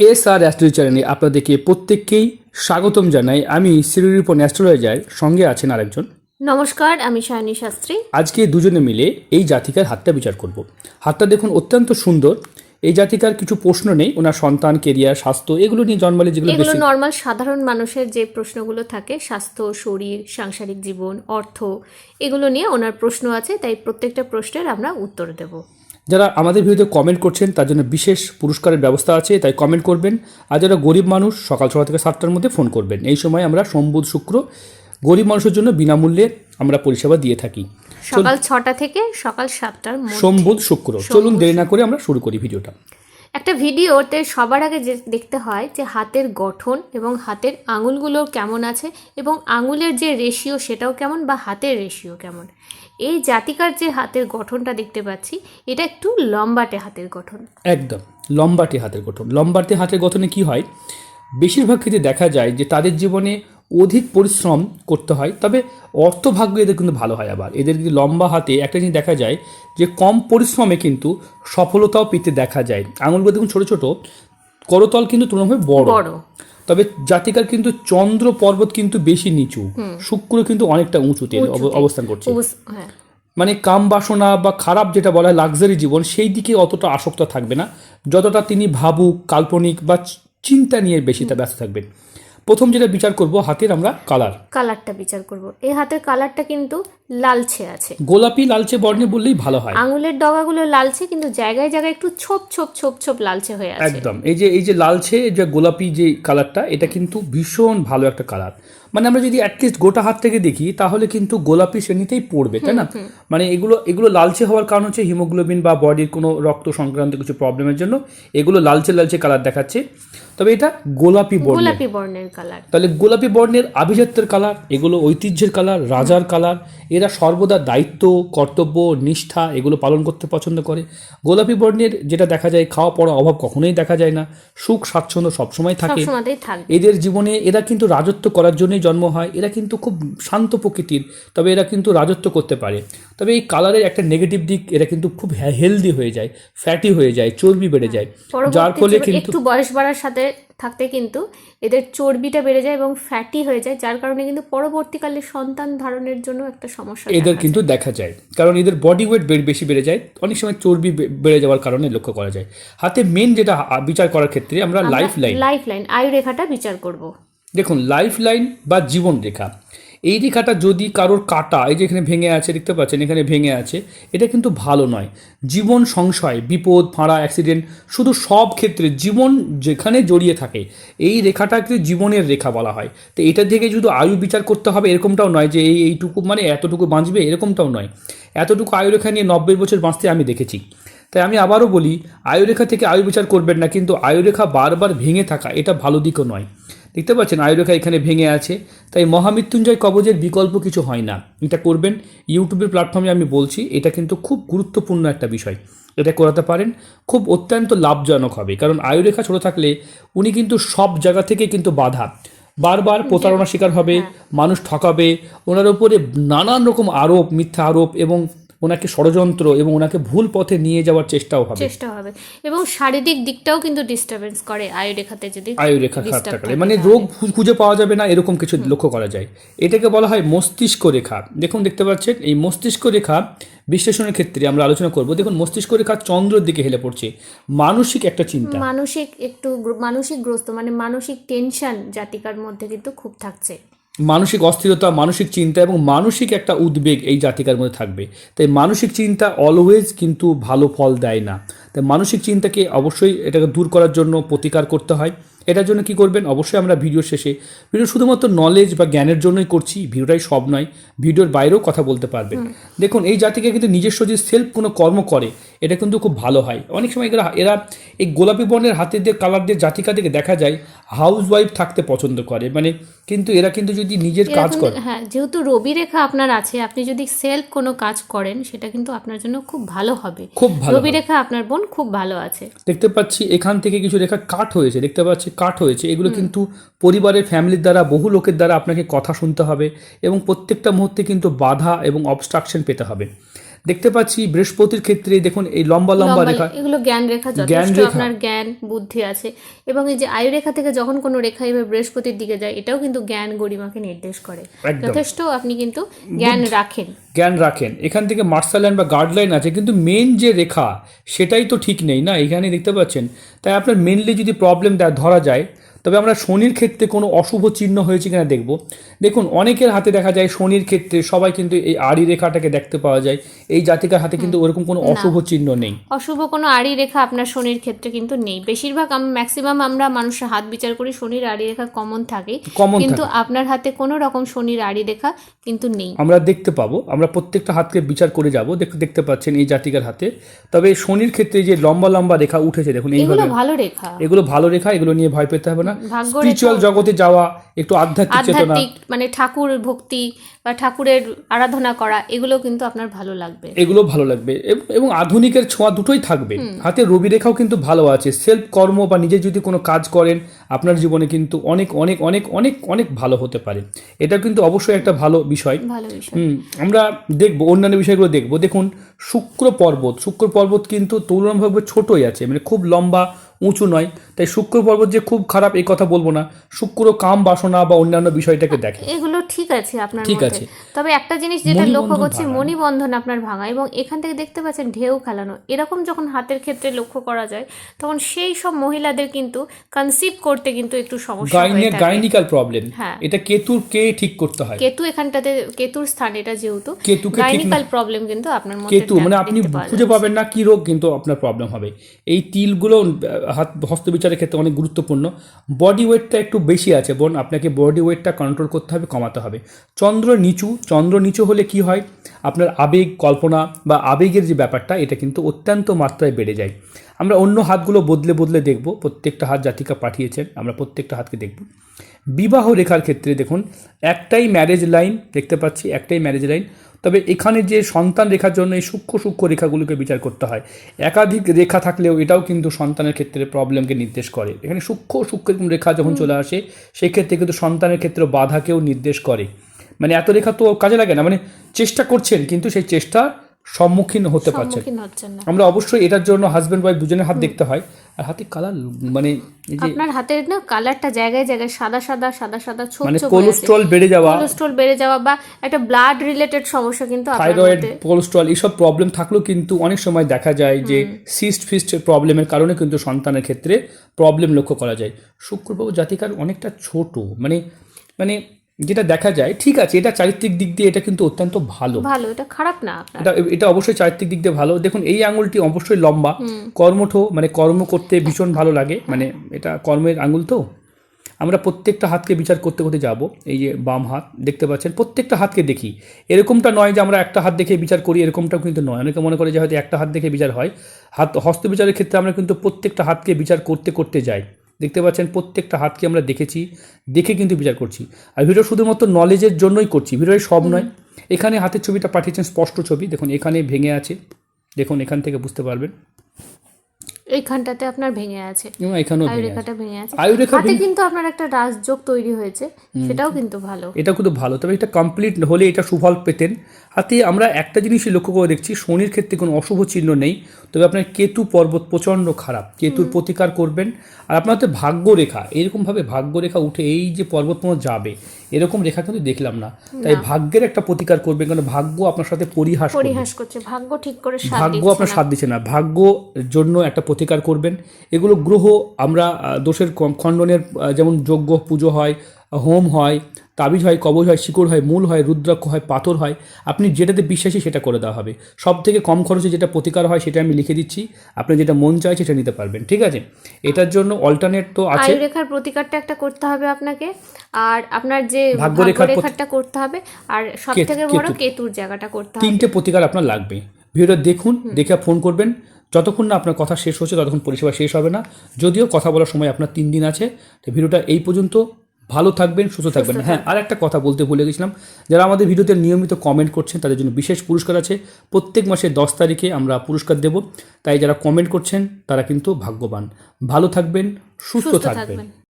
S আর astro চ্যানেলে আপনাদেরকে প্রত্যেককেই স্বাগতম জানাই। আমি সিরুরিপন অ্যাস্ট্রোলজার সঙ্গে আছেন আরেকজন। নমস্কার আমি সায়নী শাস্ত্রী। আজকে দুজনে মিলে এই জাতিকার হাতটা বিচার করব। হাতটা দেখুন অত্যন্ত সুন্দর। এই জাতিকার কিছু প্রশ্ন নেই ওনার সন্তান কেরিয়ার স্বাস্থ্য এগুলো নিয়ে জন্মালে যেগুলো এগুলো বেশি নর্মাল সাধারণ মানুষের যে প্রশ্নগুলো থাকে স্বাস্থ্য শরীর সাংসারিক জীবন অর্থ এগুলো নিয়ে ওনার প্রশ্ন আছে তাই প্রত্যেকটা প্রশ্নের আমরা উত্তর দেব। যারা আমাদের ভিডিওতে কমেন্ট করছেন তার জন্য বিশেষ পুরস্কারের ব্যবস্থা আছে তাই কমেন্ট করবেন। আর যারা গরিব মানুষ সকাল ছটা থেকে সাতটার মধ্যে ফোন করবেন। এই সময় আমরা সোম বুধ শুক্র গরিব মানুষের জন্য বিনামূল্যে আমরা পরিষেবা দিয়ে থাকি। সকাল ছটা থেকে সকাল সাতটার মধ্যে। সোম বুধ শুক্র চলুন দেরি না করে আমরা শুরু করি ভিডিওটা। একটা ভিডিওতে সবার আগে যে দেখতে হয় যে হাতের গঠন এবং হাতের আঙুলগুলো কেমন আছে এবং আঙুলের যে রেশিও সেটাও কেমন বা হাতের রেশিও কেমন। এই জাতিকার যে হাতের গঠনটা দেখতে পাচ্ছি, এটা একটু লম্বাটে হাতের গঠন। একদম, লম্বাটে হাতের গঠন। লম্বাটে হাতের গঠনে কি হয়? বেশিরভাগ ক্ষেত্রে দেখা যায় যে তাদের জীবনে অধিক পরিশ্রম করতে হয়, তবে অর্থভাগ্য এদের কিন্তু ভালো হয় আবার। এদের যদি লম্বা হাতে একটা জিনিস দেখা যায় যে কম পরিশ্রমে কিন্তু সফলতাও পেতে দেখা যায়। আঙুলগুলো দেখুন ছোটো ছোটো করতল কিন্তু তুলনাভাবে বড়। তবে জাতিকার কিন্তু চন্দ্র পর্বত কিন্তু বেশি নিচু। শুক্র কিন্তু অনেকটা উঁচুতে অব- অবস্থান করছে। হ্যাঁ। মানে কাম বাসনা বা খারাপ যেটা বলা হয় লাক্সারি জীবন সেই দিকে অতটা আসক্ত থাকবে না। যতটা তিনি ভাবুক কাল্পনিক বা চিন্তা নিয়ে বেশি তা ব্যস্ত থাকবেন। প্রথম যেটা বিচার করব হাতের আমরা কালার কালারটা বিচার করব। এই হাতের কালারটা কিন্তু লালচে আছে। গোলাপি লালচে বর্ণে বললেই ভালো হয়। আঙুলের ডগাগুলো লালচে কিন্তু জায়গায় জায়গায় একটু ছোপ ছোপ ছোপ ছোপ লালচে হয়ে আছে। একদম। এই যে এই যে লালচে যে গোলাপি যে কালারটা এটা কিন্তু ভীষণ ভালো একটা কালার মানে আমরা যদি অ্যাটলিস্ট গোটা হাত থেকে দেখি তাহলে কিন্তু গোলাপি শ্রেণীতেই পড়বে তাই না? মানে এগুলো এগুলো লালচে হওয়ার কারণ হচ্ছে হিমোগ্লোবিন বা বডির কোনো রক্ত সংক্রান্ত কিছু প্রবলেমের জন্য এগুলো লালচে লালচে কালার দেখাচ্ছে। তবে এটা গোলাপি বর্ণ গোলাপি বর্ণের কালার তাহলে গোলাপি বর্ণের আভিজাত্যের কালার এগুলো ঐতিহ্যের কালার রাজার কালার এরা সর্বদা দায়িত্ব কর্তব্য নিষ্ঠা এগুলো পালন করতে পছন্দ করে। গোলাপি বর্ণের যেটা দেখা যায় খাওয়া পড়া অভাব কখনোই দেখা যায় না সুখ স্বাচ্ছন্দ্য সবসময় থাকে। এদের জীবনে এরা কিন্তু রাজত্ব করার জন্যই জন্ম হয় এরা কিন্তু খুব শান্ত প্রকৃতির তবে এরা কিন্তু রাজত্ব করতে পারে। তবে এই কালারের একটা নেগেটিভ দিক এরা কিন্তু খুব হেলদি হয়ে যায় ফ্যাটি হয়ে যায় চর্বি বেড়ে যায়। যার ফলে কিন্তু একটু বয়স বাড়ার সাথে থাকতে কিন্তু এদের চর্বিটা বেড়ে যায় এবং ফ্যাটি হয়ে যায় যার কারণে কিন্তু পরবর্তীকালে সন্তান ধারণের জন্য একটা সমস্যা এদের কিন্তু দেখা যায়। কারণ এদের বডি ওয়েট বেশি বেড়ে যায় অনেক সময় চর্বি বেড়ে যাওয়ার কারণে লক্ষ্য করা যায়। হাতে মেন যেটা বিচার করার ক্ষেত্রে আমরা লাইফ লাইন লাইফ লাইন আয়ু রেখাটা বিচার করব। দেখুন লাইফ লাইন বা জীবন রেখা। এই রেখাটা যদি কারোর কাটা, এই যে এখানে ভেঙে আছে, দেখতে পাচ্ছেন, এখানে ভেঙে আছে, এটা কিন্তু ভালো নয়। জীবন সংশয়, বিপদ, ফাঁড়া অ্যাক্সিডেন্ট শুধু সব ক্ষেত্রে জীবন যেখানে জড়িয়ে থাকে, এই রেখাটা কিন্তু জীবনের রেখা বলা হয়। তো এটা থেকে শুধু আয়ু বিচার করতে হবে, এরকমটাও নয় যে এই এইটুকু মানে এতটুকু বাঁচবে, এরকমটাও নয়। এতটুকু আয়ু রেখা নিয়ে নব্বই বছর বাঁচতে আমি দেখেছি। তাই আমি আবারও বলি, আয়ুরেখা থেকে আয়ু বিচার করবেন না, কিন্তু আয়ুরেখা বারবার ভেঙে থাকা, এটা ভালো দিকও নয়। দেখতে পাচ্ছেন আয়ুরেখা এখানে ভেঙে আছে। তাই মহামৃত্যুঞ্জয় কবজের বিকল্প কিছু হয় না। এটা করবেন ইউটিউবের প্ল্যাটফর্মে আমি বলছি এটা কিন্তু খুব গুরুত্বপূর্ণ একটা বিষয়। এটা করাতে পারেন খুব অত্যন্ত লাভজনক হবে। কারণ আয়ুরেখা ছোট থাকলে উনি কিন্তু সব জায়গা থেকে কিন্তু বাধা। বারবার প্রতারণা শিকার হবে মানুষ ঠকাবে ওনার উপরে নানান রকম আরোপ মিথ্যা আরোপ এবং ওনাকে ষড়যন্ত্র এবং ওনাকে ভুল পথে নিয়ে যাওয়ার চেষ্টাও হবে। চেষ্টা হবে। এবং শারীরিক দিকটাও কিন্তু ডিস্টারবেন্স করে আয়ু রেখাতে যদি খারাপ disturb থাকলে থাকে মানে রোগ খুঁজে পাওয়া যাবে না এরকম কিছু লক্ষ্য করা যায়। এটাকে বলা হয় মস্তিষ্ক রেখা। দেখুন দেখতে পাচ্ছেন এই মস্তিষ্ক রেখা বিশ্লেষণের ক্ষেত্রে আমরা আলোচনা করব। দেখুন মস্তিষ্ক রেখা চন্দ্রের দিকে হেলে পড়ছে। মানসিক একটা চিন্তা। মানসিক একটু মানসিক গ্রস্ত মানে মানসিক টেনশন জাতিকার মধ্যে কিন্তু খুব থাকছে। মানসিক অস্থিরতা মানসিক চিন্তা এবং মানসিক একটা উদ্বেগ এই জাতিকার মধ্যে থাকবে। তাই মানসিক চিন্তা অলওয়েজ কিন্তু ভালো ফল দেয় না। তাই মানসিক চিন্তাকে অবশ্যই এটাকে দূর করার জন্য প্রতিকার করতে হয়। এটার জন্য কি করবেন? অবশ্যই আমরা ভিডিও শেষে ভিডিও শুধুমাত্র নলেজ বা জ্ঞানের জন্যই করছি ভিডিওটাই সব নয় ভিডিওর বাইরেও কথা বলতে পারবেন। দেখুন এই জাতিকে কিন্তু নিজস্ব যে সেলফ কোনো কর্ম করে এটা কিন্তু খুব ভালো হয়। অনেক সময় এরা এরা এই গোলাপি বর্ণের হাতের দিয়ে কালার দিয়ে জাতিকা থেকে দেখা যায় হাউস ওয়াইফ থাকতে পছন্দ করে। মানে কিন্তু এরা কিন্তু যদি নিজের কাজ করে হ্যাঁ যেহেতু রবি রেখা আপনার আছে আপনি যদি সেলফ কোনো কাজ করেন সেটা কিন্তু আপনার জন্য খুব ভালো হবে। খুব ভালো রবি রেখা আপনার বোন খুব ভালো আছে। দেখতে পাচ্ছি এখান থেকে কিছু রেখা কাট হয়েছে দেখতে পাচ্ছি কাট হয়েছে। এগুলো কিন্তু পরিবারের ফ্যামিলির দ্বারা বহু লোকের দ্বারা আপনাকে কথা শুনতে হবে এবং প্রত্যেকটা মুহূর্তে কিন্তু বাধা এবং অবস্ট্রাকশন পেতে হবে। দেখতে পাচ্ছি বৃহস্পতির ক্ষেত্রে দেখুন এই লম্বা লম্বা রেখা। এগুলো জ্ঞান রেখা জ্ঞান যথেষ্ট। আপনার জ্ঞান বুদ্ধি আছে। এবং এই যে আয়ু রেখা থেকে যখন কোনো রেখা এভাবে বৃহস্পতির দিকে যায় এটাও কিন্তু জ্ঞান গরিমাকে নির্দেশ করে। যথেষ্ট আপনি কিন্তু জ্ঞান রাখেন। জ্ঞান রাখেন। এখান থেকে মার্শাল লাইন বা গার্ড লাইন আছে কিন্তু মেন যে রেখা সেটাই তো ঠিক নেই না? এখানে দেখতে পাচ্ছেন? তাই আপনার মেনলি যদি প্রবলেম ধরা যায় তবে আমরা শনির ক্ষেত্রে কোনো অশুভ চিহ্ন হয়েছে কিনা দেখব। দেখুন অনেকের হাতে দেখা যায় শনির ক্ষেত্রে সবাই কিন্তু এই আড়ি রেখাটাকে দেখতে পাওয়া যায়। এই জাতিকার হাতে কিন্তু ওরকম কোনো অশুভ চিহ্ন নেই। অশুভ কোনো আড়ি রেখা আপনার শনির ক্ষেত্রে কিন্তু নেই। বেশিরভাগ ম্যাক্সিমাম আমরা মানুষের হাত বিচার করি শনির আড়ি রেখা কমন থাকে। কমন কিন্তু আপনার হাতে কোনো রকম শনির আড়ি রেখা কিন্তু নেই। আমরা দেখতে পাবো। আমরা প্রত্যেকটা হাতকে বিচার করে যাব। দেখতে পাচ্ছেন এই জাতিকার হাতে। তবে শনির ক্ষেত্রে যে লম্বা লম্বা রেখা উঠেছে দেখুন এইগুলো ভালো রেখা। এগুলো ভালো রেখা এগুলো নিয়ে ভয় পেতে হবে না। স্পিরিচুয়াল জগতে যাওয়া একটু আধ্যাত্মিক চেতনা। মানে ঠাকুর ভক্তি বা ঠাকুরের আরাধনা করা এগুলো কিন্তু আপনার ভালো লাগবে। এগুলো ভালো লাগবে। এবং আধুনিকের ছোঁয়া দুটোই থাকবে। হাতে রবি রেখাও কিন্তু ভালো আছে। সেলফ কর্ম বা নিজে যদি কোনো কাজ করেন আপনার জীবনে কিন্তু অনেক অনেক অনেক অনেক অনেক ভালো হতে পারে। এটা কিন্তু অবশ্যই একটা ভালো বিষয়। আমরা দেখব অন্যান্য বিষয়গুলো দেখব। দেখুন শুক্র পর্বত শুক্র পর্বত কিন্তু তুলনাভাবে ছোটই আছে মানে খুব লম্বা উঁচু নয়। তাই শুক্র পর্বত যে খুব খারাপ এই কথা বলব না। শুক্র কাম বাসনা বা অন্যান্য বিষয়টাকে দেখে। এগুলো ঠিক আছে আপনার ঠিক আছে। তবে একটা জিনিস যেটা লক্ষ্য করছি মণিবন্ধন আপনার ভাঙা এবং এখান থেকে দেখতে পাচ্ছেন ঢেউ খেলানো। এরকম যখন হাতের ক্ষেত্রে লক্ষ্য করা যায় তখন সেই সব মহিলাদের কিন্তু কনসিভ করতে কিন্তু একটু সমস্যা গাইনে থাকে। গাইনিকাল প্রবলেম হ্যাঁ। এটা কেতুর কে ঠিক করতে হয়? কেতু এখানটাতে কেতুর স্থান এটা যেহেতু কেতুকে না- গাইনিকাল প্রবলেম কিন্তু আপনার মধ্যে কেতু মানে আপনি খুঁজে পাবেন না কি রোগ কিন্তু আপনার প্রবলেম হবে। এই তিলগুলো হাত, হস্তবিচারের ক্ষেত্রে অনেক গুরুত্বপূর্ণ। বডি ওয়েটটা একটু বেশি আছে, বোন, আপনাকে বডি ওয়েটটা কন্ট্রোল করতে হবে, কমাতে হবে। চন্দ্র নিচু চন্দ্র নিচু হলে কি হয়? আপনার আবেগ কল্পনা বা আবেগের যে ব্যাপারটা, এটা কিন্তু অত্যন্ত মাত্রায় বেড়ে যায়। আমরা অন্য হাতগুলো বদলে বদলে দেখব, প্রত্যেকটা হাত জাতিকা পাঠিয়েছেন আমরা প্রত্যেকটা হাতকে দেখব। বিবাহ রেখার ক্ষেত্রে দেখুন, একটাই ম্যারেজ লাইন দেখতে পাচ্ছি, একটাই ম্যারেজ লাইন তবে এখানে যে সন্তান রেখার জন্য এই সূক্ষ্ম সূক্ষ্ম রেখাগুলোকে বিচার করতে হয় একাধিক রেখা থাকলেও এটাও কিন্তু সন্তানের ক্ষেত্রে প্রবলেমকে নির্দেশ করে। এখানে সূক্ষ্ম সূক্ষ্ম রেখা যখন চলে আসে সেক্ষেত্রে কিন্তু সন্তানের ক্ষেত্রে বাধাকেও নির্দেশ করে। মানে এত রেখা তো কাজে লাগে না মানে চেষ্টা করছেন কিন্তু সেই চেষ্টা সম্মুখীন হতে পারছেন। আমরা অবশ্যই এটার জন্য হাজব্যান্ড ওয়াইফ দুজনের হাত দেখতে হয়। আর হাতে কালার মানে আপনার হাতের না কালারটা জায়গায় জায়গায় সাদা সাদা সাদা সাদা ছোপ মানে কোলেস্ট্রল বেড়ে যাওয়া। কোলেস্ট্রল বেড়ে যাওয়া বা একটা ব্লাড রিলেটেড সমস্যা কিন্তু থাইরয়েড কোলেস্ট্রল এইসব প্রবলেম থাকলেও কিন্তু অনেক সময় দেখা যায় যে সিস্ট ফিস্ট প্রবলেমের কারণে কিন্তু সন্তানের ক্ষেত্রে প্রবলেম লক্ষ্য করা যায়। শুক্রবাবু জাতিকার অনেকটা ছোট মানে মানে যেটা দেখা যায় ঠিক আছে এটা চারিত্রিক দিক দিয়ে এটা কিন্তু অত্যন্ত ভালো। ভালো এটা খারাপ না এটা এটা অবশ্যই চারিত্রিক দিক দিয়ে ভালো। দেখুন এই আঙুলটি অবশ্যই লম্বা। কর্মঠ মানে কর্ম করতে ভীষণ ভালো লাগে। মানে এটা কর্মের আঙুল তো। আমরা প্রত্যেকটা হাতকে বিচার করতে করতে যাব। এই যে বাম হাত দেখতে পাচ্ছেন? প্রত্যেকটা হাতকে দেখি। এরকমটা নয় যে আমরা একটা হাত দেখে বিচার করি এরকমটাও কিন্তু নয়। অনেকে মনে করে যে হয়তো একটা হাত দেখে বিচার হয়। হাত হস্ত বিচারের ক্ষেত্রে আমরা কিন্তু প্রত্যেকটা হাতকে বিচার করতে করতে যাই। দেখতে পাচ্ছেন প্রত্যেকটা হাতকে আমরা দেখেছি দেখে কিন্তু বিচার করছি। আর ভিডিও শুধুমাত্র নলেজের জন্যই করছি ভিডিও সব নয়। এখানে হাতের ছবিটা পাঠিয়েছেন স্পষ্ট ছবি দেখুন এখানে ভেঙে আছে দেখুন এখান থেকে বুঝতে পারবেন। এইখানটাতে আপনার ভেঙে আছে। এবং এখানেও আয়ু ভেঙে আছে। হাতে কিন্তু আপনার একটা রাজযোগ তৈরি হয়েছে। সেটাও কিন্তু ভালো। এটা কিন্তু ভালো। তবে এটা কমপ্লিট হলে এটা সুফল পেতেন। হাতে আমরা একটা জিনিসই লক্ষ্য করে দেখছি শনির ক্ষেত্রে কোনো অশুভ চিহ্ন নেই। তবে আপনার কেতু পর্বত প্রচণ্ড খারাপ। কেতুর প্রতিকার করবেন। আর আপনার হাতে ভাগ্য রেখা এরকমভাবে ভাগ্য রেখা উঠে এই যে পর্বতমো যাবে এরকম রেখা কিন্তু দেখলাম না। তাই ভাগ্যের একটা প্রতিকার করবে কারণ ভাগ্য আপনার সাথে পরিহাস পরিহাস করছে ভাগ্য ঠিক করে ভাগ্য আপনার সাথ দিচ্ছে না। ভাগ্য জন্য একটা প্রতিকার করবেন। এগুলো গ্রহ আমরা দোষের খণ্ডনের যেমন যজ্ঞ পুজো হয় হোম হয় তাবিজ হয় কবজ হয় শিকড় হয় মূল হয় রুদ্রাক্ষ হয় পাথর হয় আপনি যেটাতে বিশ্বাসী সেটা করে দেওয়া হবে। সব থেকে কম খরচে যেটা প্রতিকার হয় সেটা আমি লিখে দিচ্ছি। আপনি যেটা মন চায় সেটা নিতে পারবেন ঠিক আছে? এটার জন্য অল্টারনেট তো আছে। রেখার প্রতিকারটা একটা করতে হবে আপনাকে। আর আপনার যে ভাগ্য রেখার প্রতি- রেখাটা করতে হবে। আর সব থেকে বড় কেতুর জায়গাটা করতে হবে। তিনটে প্রতিকার আপনার লাগবে। ভিডিওটা দেখুন দেখে ফোন করবেন। যতক্ষণ না আপনার কথা শেষ হচ্ছে ততক্ষণ পরিষেবা শেষ হবে না। যদিও কথা বলার সময় আপনার তিন দিন আছে তো ভিডিওটা এই পর্যন্ত ভালো থাকবেন সুস্থ থাকবেন। হ্যাঁ আর একটা কথা বলতে ভুলে গেছিলাম। যারা আমাদের ভিডিওতে নিয়মিত কমেন্ট করছেন তাদের জন্য বিশেষ পুরস্কার আছে। প্রত্যেক মাসের দশ তারিখে আমরা পুরস্কার দেব। তাই যারা কমেন্ট করছেন তারা কিন্তু ভাগ্যবান। ভালো থাকবেন সুস্থ থাকবেন।